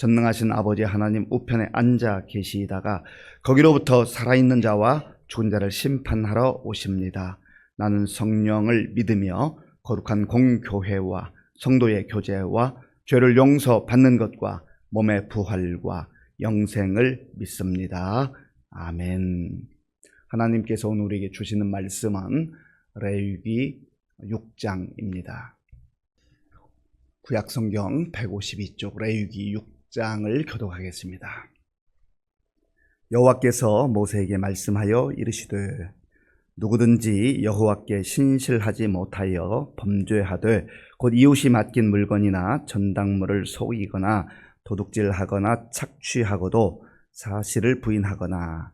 전능하신 아버지 하나님 우편에 앉아 계시다가 거기로부터 살아있는 자와 죽은 자를 심판하러 오십니다. 나는 성령을 믿으며 거룩한 공교회와 성도의 교제와 죄를 용서받는 것과 몸의 부활과 영생을 믿습니다. 아멘. 하나님께서 오늘 우리에게 주시는 말씀은 레위기 6장입니다. 구약성경 152쪽 레위기 6 장을 교독하겠습니다. 여호와께서 모세에게 말씀하여 이르시되 누구든지 여호와께 신실하지 못하여 범죄하되 곧 이웃이 맡긴 물건이나 전당물을 속이거나 도둑질하거나 착취하고도 사실을 부인하거나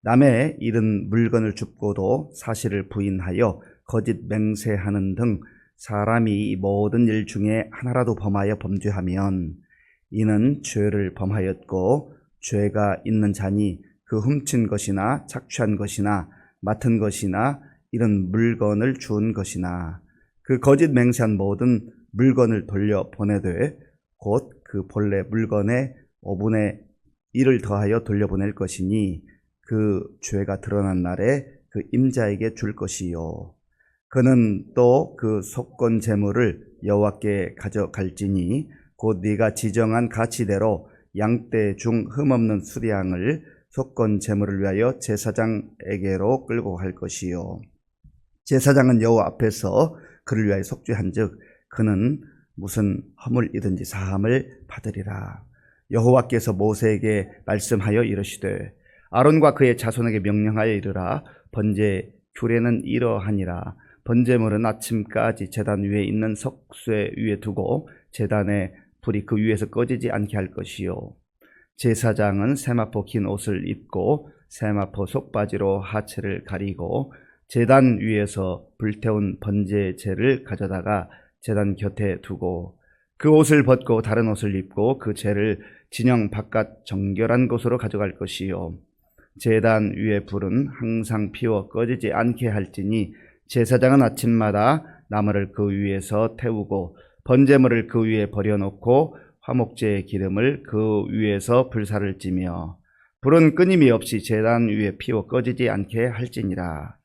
남의 잃은 물건을 줍고도 사실을 부인하여 거짓 맹세하는 등 사람이 모든 일 중에 하나라도 범하여 범죄하면 이는 죄를 범하였고 죄가 있는 자니 그 훔친 것이나 착취한 것이나 맡은 것이나 이런 물건을 준 것이나 그 거짓 맹세한 모든 물건을 돌려 보내되 곧 그 본래 물건의 5분의 1을 더하여 돌려보낼 것이니 그 죄가 드러난 날에 그 임자에게 줄 것이요. 그는 또 그 속건 재물을 여호와께 가져갈지니 곧 네가 지정한 가치대로 양떼 중 흠없는 수량을 속건 재물을 위하여 제사장에게로 끌고 갈 것이요. 제사장은 여호와 앞에서 그를 위하여 속죄한즉 그는 무슨 허물이든지 사함을 받으리라. 여호와께서 모세에게 말씀하여 이르시되 아론과 그의 자손에게 명령하여 이르라. 번제 규례는 이러하니라. 번제물은 아침까지 제단 위에 있는 석쇠 위에 두고 제단에 불이 그 위에서 꺼지지 않게 할 것이요. 제사장은 세마포 긴 옷을 입고 세마포 속바지로 하체를 가리고 제단 위에서 불태운 번제제를 가져다가 제단 곁에 두고 그 옷을 벗고 다른 옷을 입고 그 재를 진영 바깥 정결한 곳으로 가져갈 것이요. 제단 위의 불은 항상 피워 꺼지지 않게 할지니 제사장은 아침마다 나무를 그 위에서 태우고 번제물을 그 위에 버려놓고 화목제의 기름을 그 위에서 불사를 찌며 불은 끊임이 없이 제단 위에 피워 꺼지지 않게 할지니라.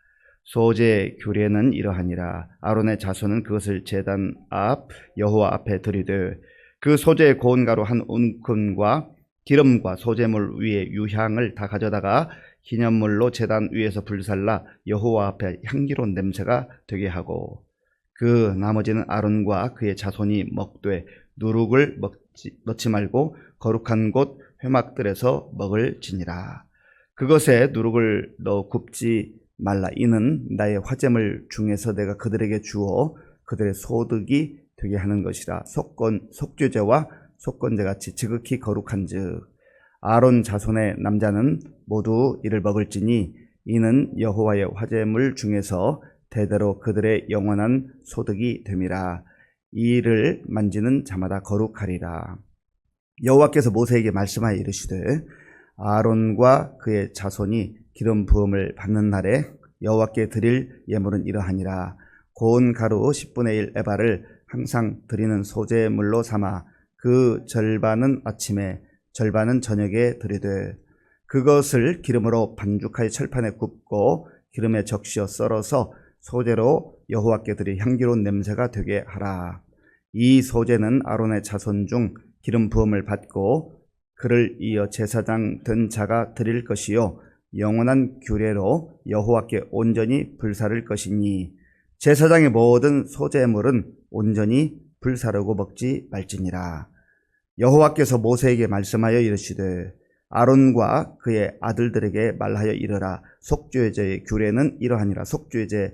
소재 규례는 이러하니라. 아론의 자손은 그것을 제단 앞 여호와 앞에 들이되 그 소재의 고운 가루 한 움큼과 기름과 소재물 위에 유향을 다 가져다가 기념물로 제단 위에서 불살라 여호와 앞에 향기로운 냄새가 되게 하고 그 나머지는 아론과 그의 자손이 먹되 누룩을 먹지, 넣지 말고 거룩한 곳 회막들에서 먹을지니라. 그것에 누룩을 넣어 굽지 말라. 이는 나의 화재물 중에서 내가 그들에게 주어 그들의 소득이 되게 하는 것이라. 속건 속죄제와 속건제 같이 지극히 거룩한 즉 아론 자손의 남자는 모두 이를 먹을지니 이는 여호와의 화재물 중에서 대대로 그들의 영원한 소득이 됨이라. 이를 만지는 자마다 거룩하리라. 여호와께서 모세에게 말씀하여 이르시되 아론과 그의 자손이 기름 부음을 받는 날에 여호와께 드릴 예물은 이러하니라. 고운 가루 10분의 1 에바를 항상 드리는 소재물로 삼아 그 절반은 아침에 절반은 저녁에 드리되 그것을 기름으로 반죽하여 철판에 굽고 기름에 적시어 썰어서 소재로 여호와께 드릴 향기로운 냄새가 되게 하라. 이 소재는 아론의 자손 중 기름 부음을 받고 그를 이어 제사장 된 자가 드릴 것이요 영원한 규례로 여호와께 온전히 불사를 것이니 제사장의 모든 소재물은 온전히 불사르고 먹지 말지니라. 여호와께서 모세에게 말씀하여 이르시되 아론과 그의 아들들에게 말하여 이르라 속죄제의 규례는 이러하니라 속죄제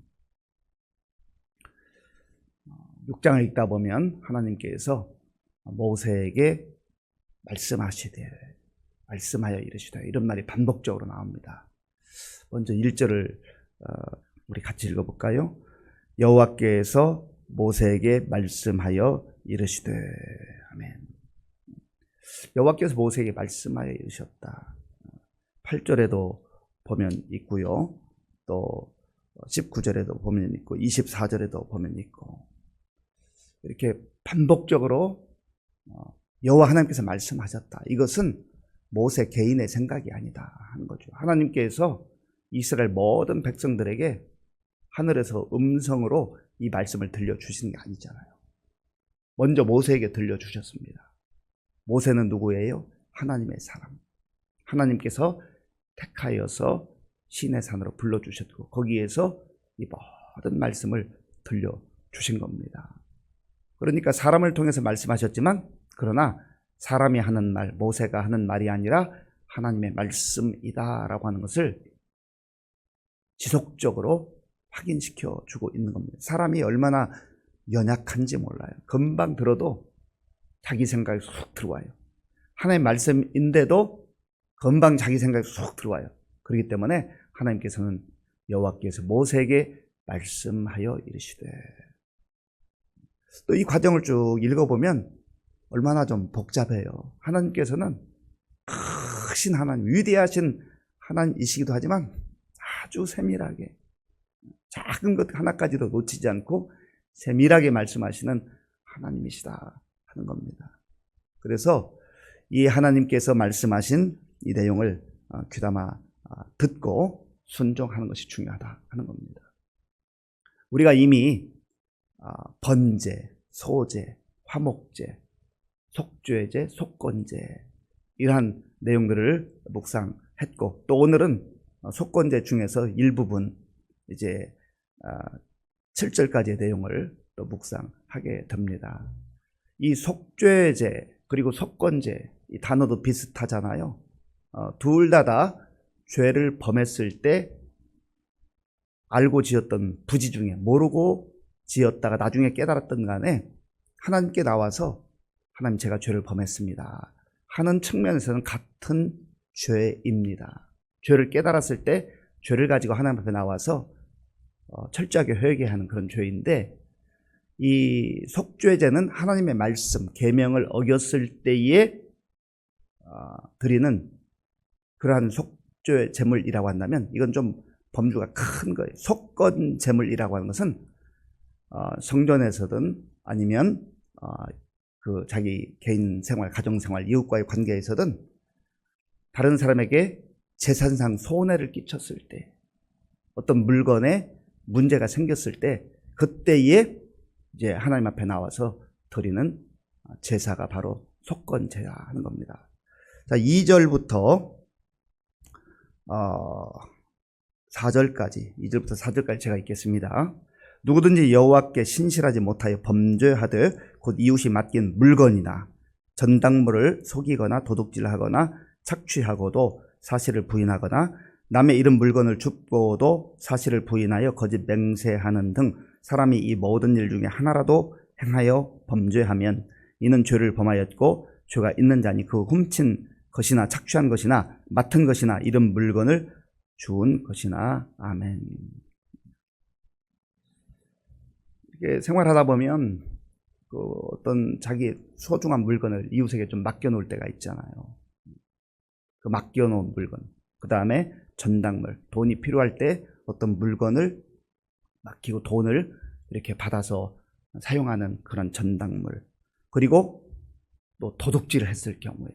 6장을 읽다 보면 하나님께서 모세에게 말씀하시되 말씀하여 이르시되 이런 말이 반복적으로 나옵니다. 먼저 1절을 어, 우리 같이 읽어볼까요? 여호와께서 모세에게 말씀하여 이르시되 아멘. 여호와께서 모세에게 말씀하여 이르셨다. 8절에도 보면 있고요. 또 19절에도 보면 있고 24절에도 보면 있고 이렇게 반복적으로 어, 여호와 하나님께서 말씀하셨다. 이것은 모세 개인의 생각이 아니다 하는 거죠. 하나님께서 이스라엘 모든 백성들에게 하늘에서 음성으로 이 말씀을 들려주시는 게 아니잖아요. 먼저 모세에게 들려주셨습니다. 모세는 누구예요? 하나님의 사람. 하나님께서 택하여서 신의 산으로 불러주셨고 거기에서 이 모든 말씀을 들려주신 겁니다. 그러니까 사람을 통해서 말씀하셨지만 그러나 사람이 하는 말, 모세가 하는 말이 아니라 하나님의 말씀이다라고 하는 것을 지속적으로 확인시켜 주고 있는 겁니다. 사람이 얼마나 연약한지 몰라요. 금방 들어도 자기 생각이 쏙 들어와요. 하나님의 말씀인데도 금방 자기 생각이 쏙 들어와요. 그렇기 때문에 하나님께서는 여호와께서 모세에게 말씀하여 이르시되 또 이 과정을 쭉 읽어보면 얼마나 좀 복잡해요. 하나님께서는 크신 하나님, 위대하신 하나님이시기도 하지만 아주 세밀하게 작은 것 하나까지도 놓치지 않고 세밀하게 말씀하시는 하나님이시다 하는 겁니다. 그래서 이 하나님께서 말씀하신 이 내용을 어, 귀담아 어, 듣고 순종하는 것이 중요하다 하는 겁니다. 우리가 이미 어, 번제, 소제, 화목제, 속죄제, 속건제 이러한 내용들을 묵상했고 또 오늘은 어, 속건제 중에서 일부분 이제 7절까지의 내용을 또 묵상하게 됩니다. 이 속죄제 그리고 속건제 이 단어도 비슷하잖아요. 어, 둘다다 죄를 범했을 때 알고 지었던 부지 중에 모르고 지었다가 나중에 깨달았던 간에 하나님께 나와서 하나님 제가 죄를 범했습니다. 하는 측면에서는 같은 죄입니다. 죄를 깨달았을 때 죄를 가지고 하나님 앞에 나와서 어, 철저하게 회개하는 그런 죄인데 이 속죄제는 하나님의 말씀 계명을 어겼을 때에 어, 드리는 그러한 속죄 제물이라고 한다면 이건 좀 범주가 큰 거예요. 속건 제물이라고 하는 것은 어, 성전에서든 아니면 어, 그 자기 개인 생활, 가정 생활, 이웃과의 관계에서든 다른 사람에게 재산상 손해를 끼쳤을 때 어떤 물건에 문제가 생겼을 때 그때에 이제 하나님 앞에 나와서 드리는 제사가 바로 속건제야 하는 겁니다. 자, 2절부터 어, 4절까지 2절부터 4절까지 제가 읽겠습니다. 누구든지 여호와께 신실하지 못하여 범죄하되 곧 이웃이 맡긴 물건이나 전당물을 속이거나 도둑질하거나 착취하고도 사실을 부인하거나 남의 이름 물건을 줍고도 사실을 부인하여 거짓 맹세하는 등 사람이 이 모든 일 중에 하나라도 행하여 범죄하면 이는 죄를 범하였고 죄가 있는 자니 그 훔친 것이나 착취한 것이나 맡은 것이나 이런 물건을 주운 것이나 아멘. 생활하다 보면 그 어떤 자기 소중한 물건을 이웃에게 좀 맡겨놓을 때가 있잖아요. 그 맡겨놓은 물건. 그 다음에 전당물, 돈이 필요할 때 어떤 물건을 맡기고 돈을 이렇게 받아서 사용하는 그런 전당물. 그리고 또 도둑질을 했을 경우에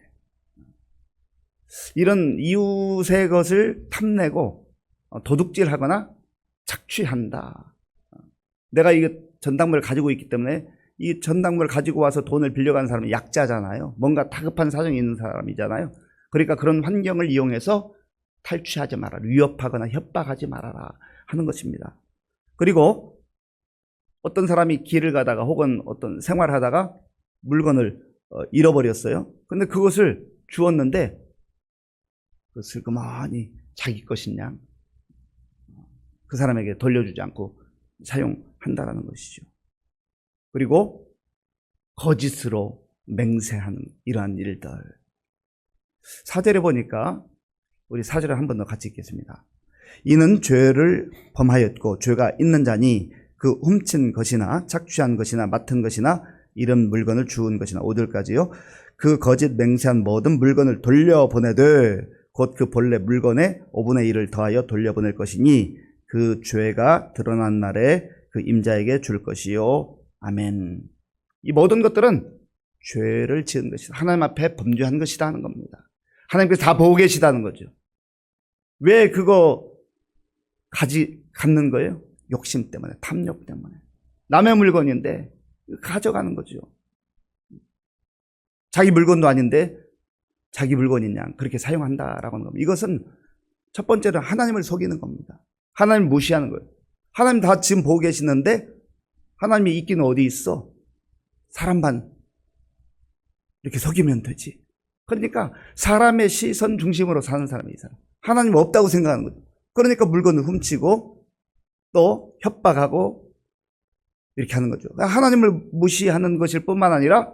이런 이웃의 것을 탐내고 어, 도둑질하거나 착취한다. 내가 이 전당물을 가지고 있기 때문에 이 전당물을 가지고 와서 돈을 빌려가는 사람은 약자잖아요. 뭔가 다급한 사정이 있는 사람이잖아요. 그러니까 그런 환경을 이용해서 탈취하지 말아라. 위협하거나 협박하지 말아라 하는 것입니다. 그리고 어떤 사람이 길을 가다가 혹은 어떤 생활하다가 물건을 어, 잃어버렸어요. 근데 그것을 주었는데 그것을 그만히 자기 것인 양 그 사람에게 돌려주지 않고 사용 한다라는 것이죠. 그리고 거짓으로 맹세하는 이러한 일들. 사절에 보니까 우리 사절을 한 번 더 같이 읽겠습니다. 이는 죄를 범하였고 죄가 있는 자니 그 훔친 것이나 착취한 것이나 맡은 것이나 이런 물건을 주운 것이나 오들까지요. 그 거짓 맹세한 모든 물건을 돌려보내되 곧 그 본래 물건의 5분의 1을 더하여 돌려보낼 것이니 그 죄가 드러난 날에 그 임자에게 줄 것이요. 아멘. 이 모든 것들은 죄를 지은 것이다. 하나님 앞에 범죄한 것이다 하는 겁니다. 하나님께서 다 보고 계시다는 거죠. 왜 그거 가지, 갖는 거예요? 욕심 때문에, 탐욕 때문에. 남의 물건인데 가져가는 거죠. 자기 물건도 아닌데 자기 물건이냐 그렇게 사용한다라고 하는 겁니다. 이것은 첫 번째는 하나님을 속이는 겁니다. 하나님 무시하는 거예요. 하나님 다 지금 보고 계시는데 하나님이 있기는 어디 있어? 사람만 이렇게 속이면 되지. 그러니까 사람의 시선 중심으로 사는 사람이 이 사람. 하나님 없다고 생각하는 거죠. 그러니까 물건을 훔치고 또 협박하고 이렇게 하는 거죠. 그러니까 하나님을 무시하는 것일 뿐만 아니라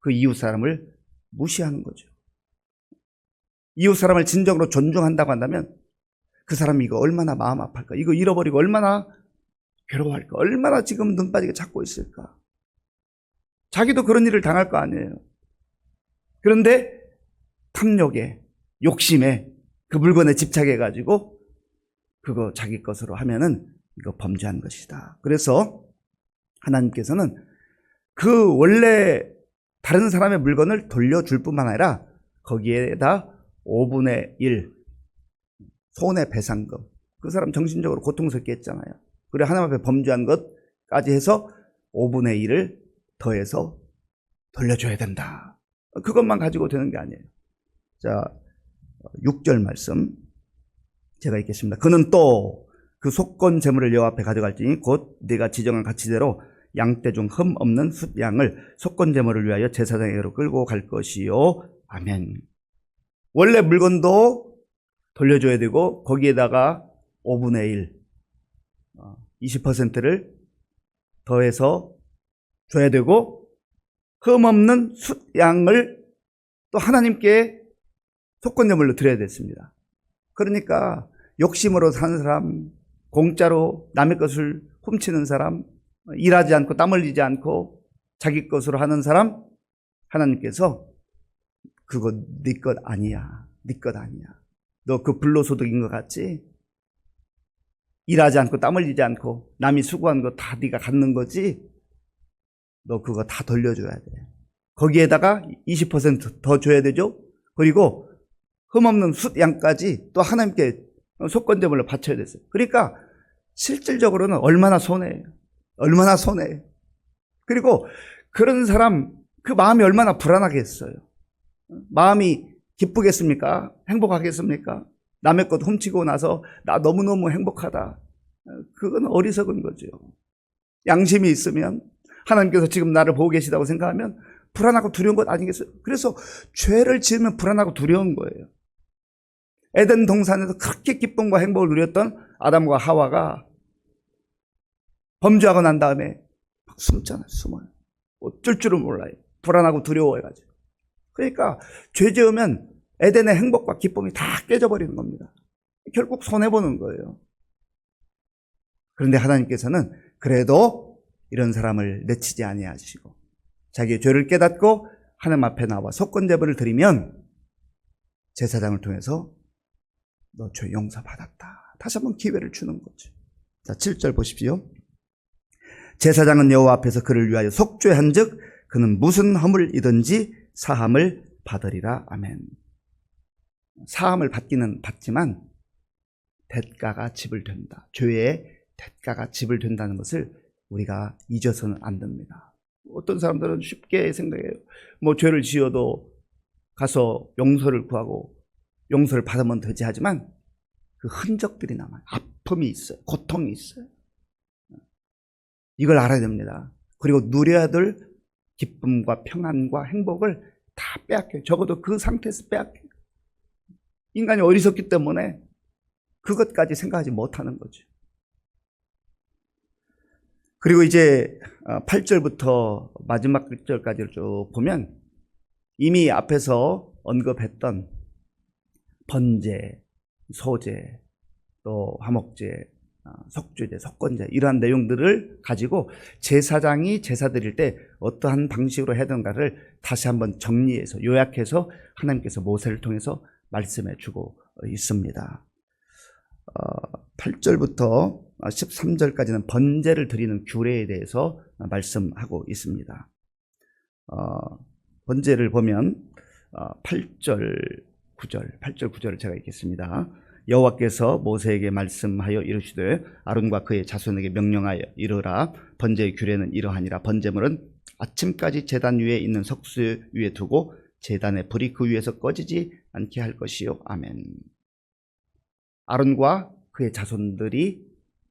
그 이웃 사람을 무시하는 거죠. 이웃 사람을 진정으로 존중한다고 한다면 그 사람이 이거 얼마나 마음 아플까? 이거 잃어버리고 얼마나 괴로워할까? 얼마나 지금 눈 빠지게 찾고 있을까? 자기도 그런 일을 당할 거 아니에요. 그런데 탐욕에, 욕심에 그 물건에 집착해가지고 그거 자기 것으로 하면은 이거 범죄한 것이다. 그래서 하나님께서는 그 원래 다른 사람의 물건을 돌려줄 뿐만 아니라 거기에다 5분의 1 손해배상금 그 사람 정신적으로 고통스럽게 했잖아요. 그래 하나님 앞에 범죄한 것까지 해서 5분의 1을 더해서 돌려줘야 된다. 그것만 가지고 되는 게 아니에요. 자, 6절 말씀 제가 읽겠습니다. 그는 또 그 속건 재물을 여호와 앞에 가져갈지니 곧 네가 지정한 가치대로 양떼 중 흠 없는 숫양을 속건 재물을 위하여 제사장에게로 끌고 갈 것이요. 아멘. 원래 물건도 돌려줘야 되고 거기에다가 5분의 1, 20%를 더해서 줘야 되고 흠없는 숫양을 또 하나님께 속건제물로 드려야 됐습니다. 그러니까 욕심으로 사는 사람, 공짜로 남의 것을 훔치는 사람, 일하지 않고 땀 흘리지 않고 자기 것으로 하는 사람, 하나님께서 그거 네 것 아니야. 네 것 아니야. 너 그 불로소득인 것 같지? 일하지 않고 땀 흘리지 않고 남이 수고한 거 다 네가 갖는 거지? 너 그거 다 돌려줘야 돼. 거기에다가 20%더 줘야 되죠? 그리고 흠없는 숫양까지 또 하나님께 속건제물로 바쳐야 됐어요. 그러니까 실질적으로는 얼마나 손해예요. 얼마나 손해예요. 그리고 그런 사람 그 마음이 얼마나 불안하겠어요. 마음이 기쁘겠습니까? 행복하겠습니까? 남의 것 훔치고 나서 나 너무너무 행복하다. 그건 어리석은 거죠. 양심이 있으면 하나님께서 지금 나를 보고 계시다고 생각하면 불안하고 두려운 것 아니겠어요? 그래서 죄를 지으면 불안하고 두려운 거예요. 에덴 동산에서 그렇게 기쁨과 행복을 누렸던 아담과 하와가 범죄하고 난 다음에 막 숨잖아요, 숨어요. 어쩔 줄은 몰라요. 불안하고 두려워해가지고. 그러니까 죄 지으면 에덴의 행복과 기쁨이 다 깨져버리는 겁니다. 결국 손해보는 거예요. 그런데 하나님께서는 그래도 이런 사람을 내치지 아니하시고 자기의 죄를 깨닫고 하나님 앞에 나와 속건제물을 드리면 제사장을 통해서 너 죄 용서받았다. 다시 한번 기회를 주는 거죠. 자, 7절 보십시오. 제사장은 여호와 앞에서 그를 위하여 속죄한즉 그는 무슨 허물이든지 사함을 받으리라. 아멘. 사함을 받기는 받지만 대가가 지불된다. 죄의 대가가 지불된다는 것을 우리가 잊어서는 안 됩니다. 어떤 사람들은 쉽게 생각해요. 뭐 죄를 지어도 가서 용서를 구하고 용서를 받으면 되지 하지만 그 흔적들이 남아요. 아픔이 있어요. 고통이 있어요. 이걸 알아야 됩니다. 그리고 누려야 될 기쁨과 평안과 행복을 다 빼앗겨요. 적어도 그 상태에서 빼앗겨요. 인간이 어리석기 때문에 그것까지 생각하지 못하는 거죠. 그리고 이제 8절부터 마지막 절까지를 쭉 보면 이미 앞에서 언급했던 번제, 소제, 또 화목제, 어, 석주제, 석권제 이러한 내용들을 가지고 제사장이 제사 드릴 때 어떠한 방식으로 해야 되는가를 다시 한번 정리해서 요약해서 하나님께서 모세를 통해서 말씀해 주고 있습니다. 8절부터 13절까지는 번제를 드리는 규례에 대해서 말씀하고 있습니다. 어, 번제를 보면 8절, 9절, 8절, 9절을 제가 읽겠습니다. 여호와께서 모세에게 말씀하여 이르시되 아론과 그의 자손에게 명령하여 이르라 번제의 규례는 이러하니라 번제물은 아침까지 제단 위에 있는 석수 위에 두고 제단의 불이 그 위에서 꺼지지 않게 할 것이요 아멘. 아론과 그의 자손들이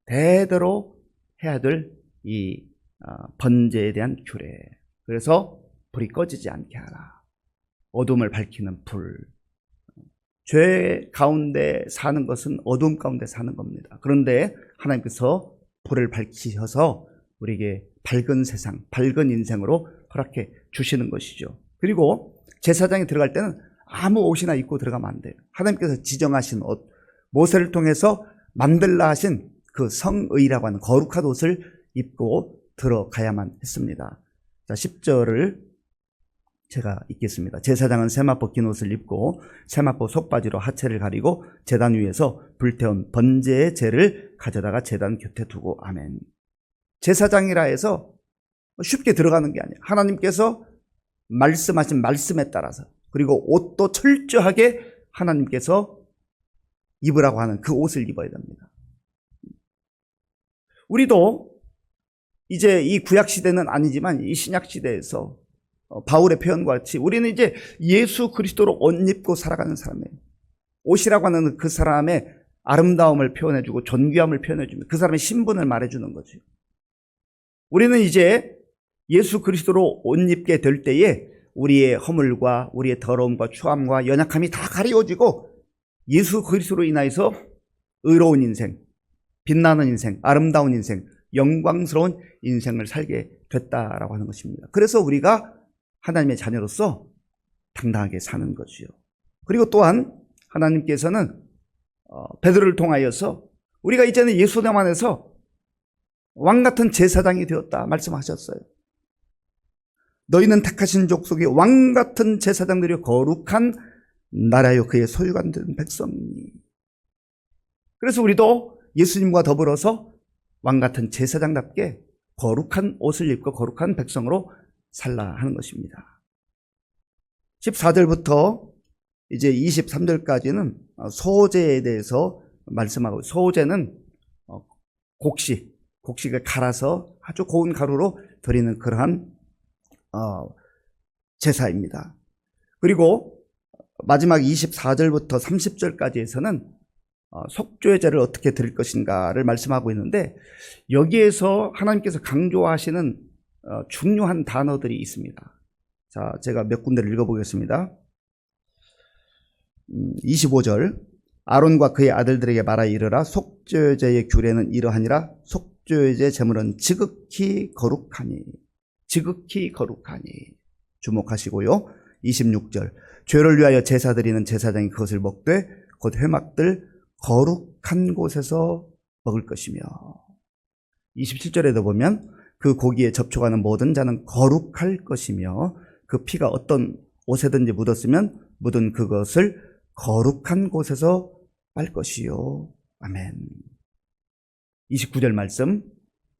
대대로 해야 될이 어, 번제에 대한 규례. 그래서 불이 꺼지지 않게 하라. 어둠을 밝히는 불. 죄 가운데 사는 것은 어둠 가운데 사는 겁니다. 그런데 하나님께서 불을 밝히셔서 우리에게 밝은 세상, 밝은 인생으로 허락해 주시는 것이죠. 그리고 제사장에 들어갈 때는 아무 옷이나 입고 들어가면 안 돼요. 하나님께서 지정하신 옷, 모세를 통해서 만들라 하신 그 성의라고 하는 거룩한 옷을 입고 들어가야만 했습니다. 자, 10절을 제가 읽겠습니다. 제사장은 세마포 긴 옷을 입고 세마포 속바지로 하체를 가리고 제단 위에서 불태운 번제의 재를 가져다가 제단 곁에 두고 아멘. 제사장이라 해서 쉽게 들어가는 게 아니에요. 하나님께서 말씀하신 말씀에 따라서 그리고 옷도 철저하게 하나님께서 입으라고 하는 그 옷을 입어야 됩니다. 우리도 이제 이 구약 시대는 아니지만 이 신약 시대에서 어, 바울의 표현과 같이 우리는 이제 예수 그리스도로 옷 입고 살아가는 사람이에요. 옷이라고 하는 그 사람의 아름다움을 표현해주고 존귀함을 표현해주면 그 사람의 신분을 말해주는 거죠. 우리는 이제 예수 그리스도로 옷 입게 될 때에 우리의 허물과 우리의 더러움과 추함과 연약함이 다 가리워지고 예수 그리스도로 인하여서 의로운 인생, 빛나는 인생, 아름다운 인생, 영광스러운 인생을 살게 됐다라고 하는 것입니다. 그래서 우리가 하나님의 자녀로서 당당하게 사는 거지요. 그리고 또한 하나님께서는 어, 베드로를 통하여서 우리가 이제는 예수님 안에서 왕 같은 제사장이 되었다 말씀하셨어요. 너희는 택하신 족속이 왕 같은 제사장들이 거룩한 나라요 그의 소유가 된 백성이. 그래서 우리도 예수님과 더불어서 왕 같은 제사장답게 거룩한 옷을 입고 거룩한 백성으로 살라 하는 것입니다. 14절부터 이제 23절까지는 소제에 대해서 말씀하고 소제는 곡식, 곡식을 갈아서 아주 고운 가루로 드리는 그러한 어, 제사입니다. 그리고 마지막 24절부터 30절까지에서는 어, 속죄 제를 어떻게 드릴 것인가를 말씀하고 있는데 여기에서 하나님께서 강조하시는 어, 중요한 단어들이 있습니다. 자, 제가 몇 군데를 읽어보겠습니다. 25절 음, 아론과 그의 아들들에게 말하 이르라 속죄제의 규례는 이러하니라 속죄제 제물은 지극히 거룩하니 지극히 거룩하니 주목하시고요. 26절 죄를 위하여 제사 드리는 제사장이 그것을 먹되 곧 회막들 거룩한 곳에서 먹을 것이며 27절에도 보면 그 고기에 접촉하는 모든 자는 거룩할 것이며 그 피가 어떤 옷에든지 묻었으면 묻은 그것을 거룩한 곳에서 빨 것이요. 아멘. 29절 말씀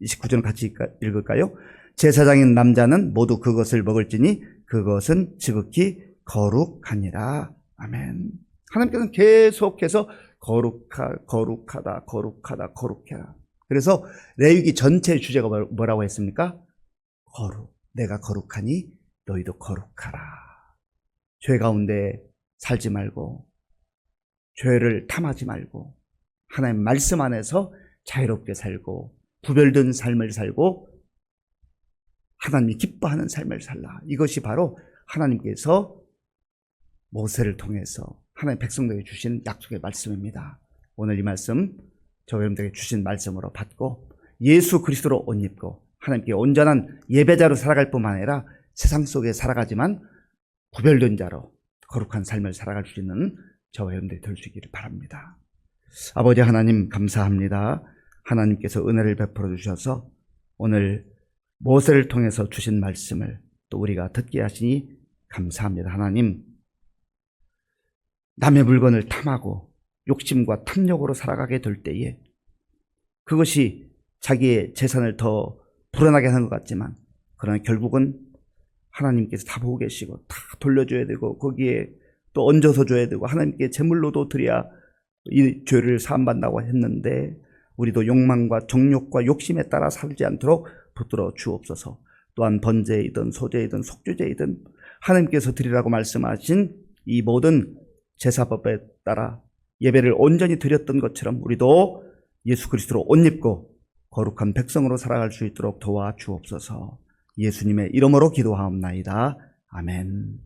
29절 같이 읽을까요? 제사장인 남자는 모두 그것을 먹을지니 그것은 지극히 거룩하니라. 아멘. 하나님께서는 계속해서 거룩하, 거룩하다, 거룩하다, 거룩해라. 그래서 레위기 전체 주제가 뭐- 뭐라고 했습니까? 거룩. 내가 거룩하니 너희도 거룩하라. 죄 가운데 살지 말고 죄를 탐하지 말고 하나님 말씀 안에서 자유롭게 살고 구별된 삶을 살고 하나님이 기뻐하는 삶을 살라. 이것이 바로 하나님께서 모세를 통해서 하나님 백성들에게 주신 약속의 말씀입니다. 오늘 이 말씀 저 여러분들에게 주신 말씀으로 받고 예수 그리스도로 옷 입고 하나님께 온전한 예배자로 살아갈 뿐만 아니라 세상 속에 살아가지만 구별된 자로 거룩한 삶을 살아갈 수 있는 저와 여러분들이 될 수 있기를 바랍니다. 아버지 하나님 감사합니다. 하나님께서 은혜를 베풀어 주셔서 오늘 모세를 통해서 주신 말씀을 또 우리가 듣게 하시니 감사합니다. 하나님, 남의 물건을 탐하고 욕심과 탐욕으로 살아가게 될 때에 그것이 자기의 재산을 더 불어나게 하는 것 같지만 그러나 결국은 하나님께서 다 보고 계시고 다 돌려줘야 되고 거기에 또 얹어서 줘야 되고 하나님께 제물로도 드려야 이 죄를 사함받는다고 했는데 우리도 욕망과 정욕과 욕심에 따라 살지 않도록 붙들어 주옵소서. 또한 번제이든 소제이든 속죄제이든 하나님께서 드리라고 말씀하신 이 모든 제사법에 따라 예배를 온전히 드렸던 것처럼 우리도 예수 그리스도로 옷 입고 거룩한 백성으로 살아갈 수 있도록 도와 주옵소서. 예수님의 이름으로 기도하옵나이다. 아멘.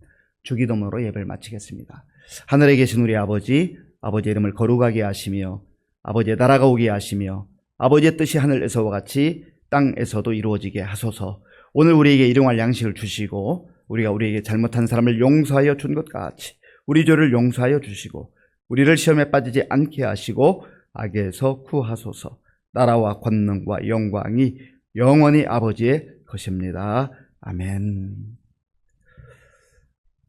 주기도문으로 예배를 마치겠습니다. 하늘에 계신 우리 아버지, 아버지의 이름을 거룩하게 하시며 아버지의 나라가 오게 하시며 아버지의 뜻이 하늘에서와 같이 땅에서도 이루어지게 하소서. 오늘 우리에게 일용할 양식을 주시고 우리가 우리에게 잘못한 사람을 용서하여 준 것 같이 우리 죄를 용서하여 주시고 우리를 시험에 빠지지 않게 하시고 악에서 구하소서. 나라와 권능과 영광이 영원히 아버지의 것입니다. 아멘.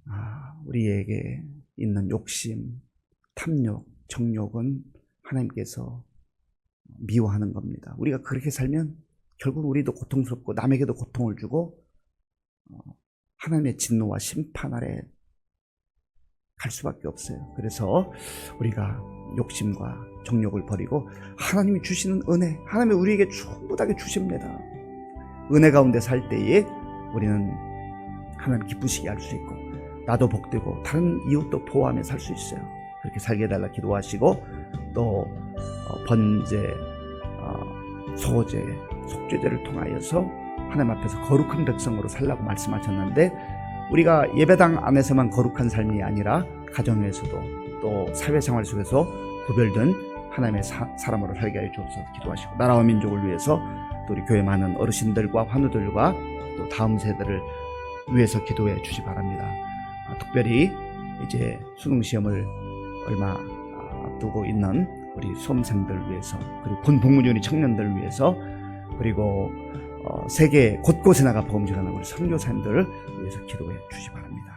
아, 우리에게 있는 욕심, 탐욕, 정욕은 하나님께서 미워하는 겁니다. 우리가 그렇게 살면 결국 우리도 고통스럽고 남에게도 고통을 주고 어, 하나님의 진노와 심판 아래 갈 수밖에 없어요. 그래서 우리가 욕심과 정욕을 버리고 하나님이 주시는 은혜, 하나님이 우리에게 충분하게 주십니다. 은혜 가운데 살 때에 우리는 하나님 기쁘시게 할 수 있고 나도 복되고 다른 이웃도 보호하며 살 수 있어요. 그렇게 살게 해달라 기도하시고 또 어, 번제, 어, 소제, 속죄제를 통하여서 하나님 앞에서 거룩한 백성으로 살라고 말씀하셨는데 우리가 예배당 안에서만 거룩한 삶이 아니라 가정에서도 또 사회생활 속에서 구별된 하나님의 사, 사람으로 살게 하여 주옵소서 기도하시고 나라와 민족을 위해서 또 우리 교회 많은 어르신들과 환우들과 또 다음 세대를 위해서 기도해 주시 바랍니다. 아, 특별히 이제 수능 시험을 얼마 아, 앞두고 있는 우리 수험생들 위해서 그리고 군 복무중인 청년들 위해서 그리고 어, 세계 곳곳에 나가 복음 전하는 우리 선교사님들을 위해서 기도해 주시 바랍니다.